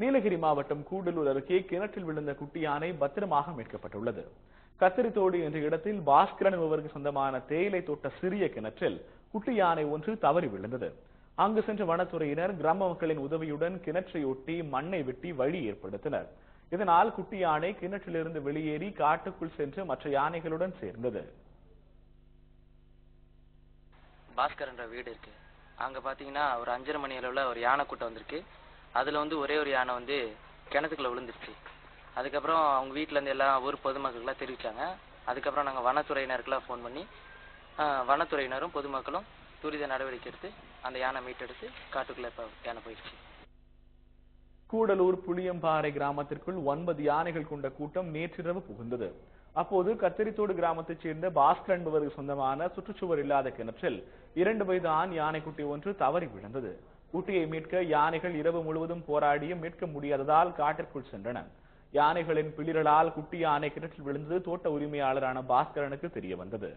நீலகிரி மாவட்டம் கூடலூர் அருகே கிணற்றில் விழுந்த குட்டி யானை பத்திரமாக மீட்கப்பட்டுள்ளது. கத்திரித்தோடு என்ற இடத்தில் பாஸ்கரன் என்பவருக்கு சொந்தமான தேயிலை தோட்ட சிறிய கிணற்றில் குட்டி யானை ஒன்று தவறி விழுந்தது. அங்கு சென்ற வனத்துறையினர் கிராம மக்களின் உதவியுடன் கிணற்றை ஒட்டி மண்ணை வெட்டி வழி ஏற்படுத்தினர். இதனால் குட்டி யானை கிணற்றிலிருந்து வெளியேறி காட்டுக்குள் சென்று மற்ற யானைகளுடன் சேர்ந்தது. பாஸ்கர்ன்ற வீடு இருக்கு. அங்க பாத்தீங்கன்னா ஒரு அஞ்சரை மணி அளவுல ஒரு யானை கூட்டம் வந்திருக்கு. அதுல வந்து ஒரே ஒரு யானை வந்து கிணத்துக்குள்ள விழுந்துருச்சு. அதுக்கப்புறம் அவங்க வீட்ல இருந்து எல்லாம் ஊர் பொதுமக்களுக்கெல்லாம் தெரிவிச்சாங்க. அதுக்கப்புறம் நாங்க வனத்துறையினருக்கெல்லாம் ஃபோன் பண்ணி வனத்துறையினரும் பொதுமக்களும் துரித நடவடிக்கை எடுத்து அந்த யானை மீட்டெடுத்து காட்டுக்குள்ள இப்போ யானை போயிடுச்சு கூடலூர் புளியம்பாறை கிராமத்திற்குள் ஒன்பது யானைகள் கொண்ட கூட்டம் நேற்றிரவு புகுந்தது. அப்போது கத்திரித்தோடு கிராமத்தைச் சேர்ந்த பாஸ்கர் என்பவருக்கு சொந்தமான சுற்றுச்சுவர் இல்லாத கிணற்றில் இரண்டு வயது ஆண் யானைக்குட்டி ஒன்று தவறி விழுந்தது. குட்டியை மீட்க யானைகள் இரவு முழுவதும் போராடியும் மீட்க முடியாததால் காட்டிற்குள் சென்றன. யானைகளின் பிளிரலால் குட்டி யானை கிணற்றில் விழுந்து தோட்ட உரிமையாளரான பாஸ்கரனுக்கு தெரிய வந்தது.